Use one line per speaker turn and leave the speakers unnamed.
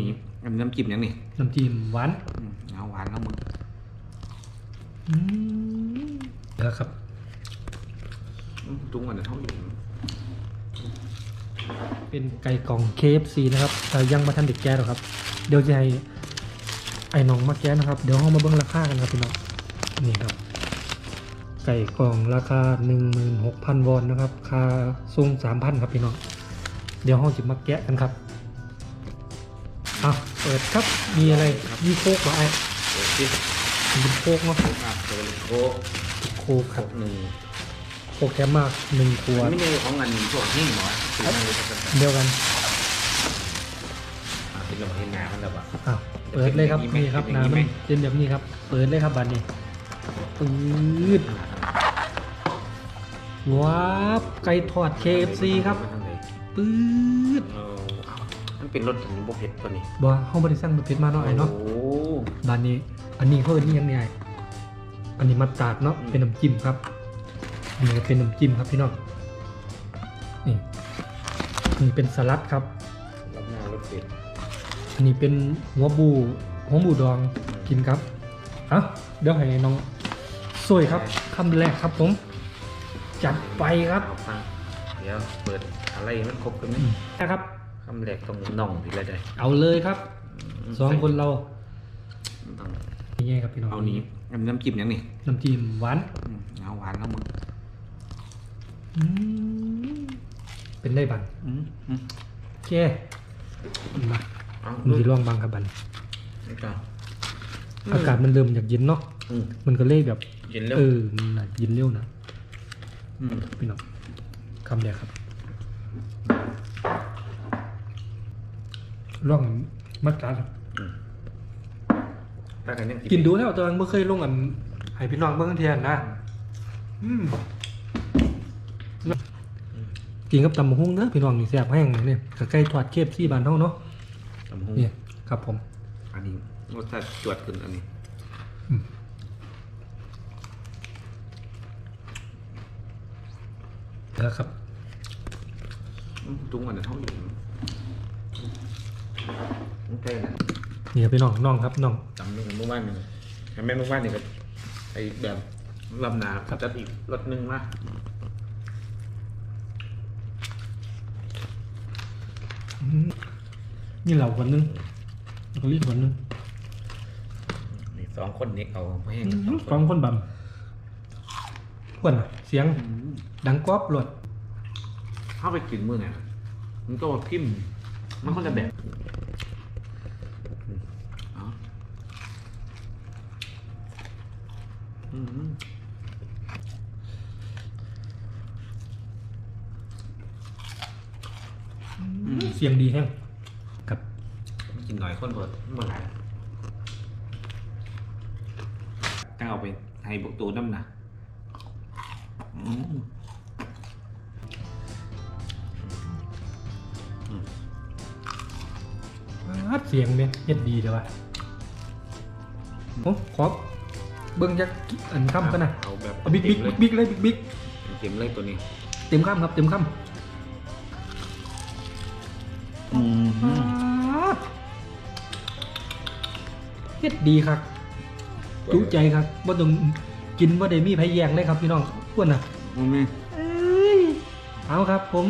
นี้อันนี้น้ำจิ้มยังนี่
น้ำจิ้มหวาน
อืมเอาหวานแล้วมึง
อืมแล้วครับ
อืมจุ้งอันนั้นเท่าอยู่
เป็นไก่กล่อง KFC นะครับ แต่ยังมาทันเด็กแก้หรอกครับ เดี๋ยวจะให้ไอ้น้องมาแก้นะครับ เดี๋ยวห้องมาเบิ้งราคากันครับพี่น้องนี่ครับ ไก่กล่องราคา 16,000 วอนนะครับ ค่าส่ง3,000 ครับพี่น้อง เดี๋ยวห้องจิมาแกะกันครับ อะเปิดครับ มีอะไรมีโคกเหรอไอ้
โอ้ย
มันเป็นโคกเนาะ
ครับโดนโคก
โคกครับ
หนึ่ง
โคกแคมมากหนึ่งขวด
ไม่ได้ของอันพวกหิ้งหรอคือมันเลยจะเป็น
เดียวกัน
อ่าเป็นระเบิดน้ำมันแล้วอะ
อะเปิดเลยครับ
เป็นอย่างนี้ไหม
นี่ครับ
เป็นอย่างนี้
น้ำ
ไหม
มันเป็นแบบนี้ครับ เปิดเลยครับบัดนี้ปืดว้าบไก่ทอด KFC ครับปืด
เออ มันเป็นรสถึงบุฟเฟ่ตัวนี้
บ่ห้องบริษัทมันเพชรมาเนาะไอ้เนาะ
โอ้
บัดนี้ อันนี้เขาเอิ้นนี่ยังไงอันนี้มาตาดเนาะ
อืม
เป็นน้ำจิ้มครับอันนี้ก็เป็นน้ำจิ้มครับพี่น้องนี่นี่เป็นสลัดครับ
รับหน้ารสเผ็ด
อันนี้เป็นหัวบูหัวบูดองกินครับอะเดี๋ยวให้น้องสวยครับคำแรกครับผม จัดไปครับ
เอาฟังเดี๋ยวเปิดอะไรมันครบกันไหม
อืมนะครับ
คำแรกต้องน่องทีละได้
เอาเลยครับสองคนเรา
ต้อง
นี่ไงครับพี่น้อง
เอานี้อันนี้น้ำจิ้มยังนี่
น้ำจิ้มหวาน
อืมเอาหวานแล้วมึง
อืมเป็นได้บัน
อืมอืม
โอเคมา
เอา
ผมจะลองบางครับบัน
นี่ก่อน
อากาศมันเริ่มอยากเย็นเนาะ
อืม
มันก็เลยแบบ
เย็นเร็ว
เออมันน่ะเย็นเร็วนะ
อืม
พี่น้องคำแรกครับ ร่องมัดการด
ถ้ากันยัง
กินดูแล้วแตอนเมื่อเคยลงอันให้พี่น้องเบิ่งเทียนนะอืมกินกับตำบักหุ่งเด้อพี่น้องนี่แซ่บแห้งเลยเนี่ยกับไก่ทอดเคฟซี่บ้านเฮาเนาะ
ตำหู
เนี่ยครับผม
อันนี้รสชาติจวดขึ้นอันนี้
แล้วครับ
อืมจุ้งอันนั้นเท่าอยู่ มันใกล้นะ
นี่ครับพี่น้องน้องครับน้อง
จำนึงเมื่อวานหนึ่งแม่เมื่อวานนี่ก็ไอแบบลำนาครับจัดอีกรสหนึ่งมา
อืมนี่เหล่าคนนึงเรารีบคนนึง
นี่สองคนนี้เอาไปให้
อื
กันสอง
ม
ค
ฟั
น
งคนบำควนน่ะเสียง
อืม
ดังกรอบหลด
เข้าไปกินมือเนี่ยมันก็ว่าพิมพ์มันคนละแบบเอาอืม
เสียงดีแห้งกับ
กินหน่อยคนเบิดเมื่อไหร่ก้าวไปให้บุกตูน้ำหนักอืม
ฮัดเสียงเนี่ยเฮ็ดดีเดี๋ยววะโอ้ขอ เบิ่งจักอันคำกันนะ
เอาแบบ
เอาบิ๊กบิ๊กบิ๊กบิ๊กเลยบิ๊กบิ๊ก
เต็มเลยตัวนี้
เต็มคำครับ เต็มค
อืมำ
เฮ็ดดีครับจุใจครับว่าต้องกินว่าได้มีไผแยงเลยครับพี่น้องพวกน่ะ
อืม
เอ้ยเอาครับผม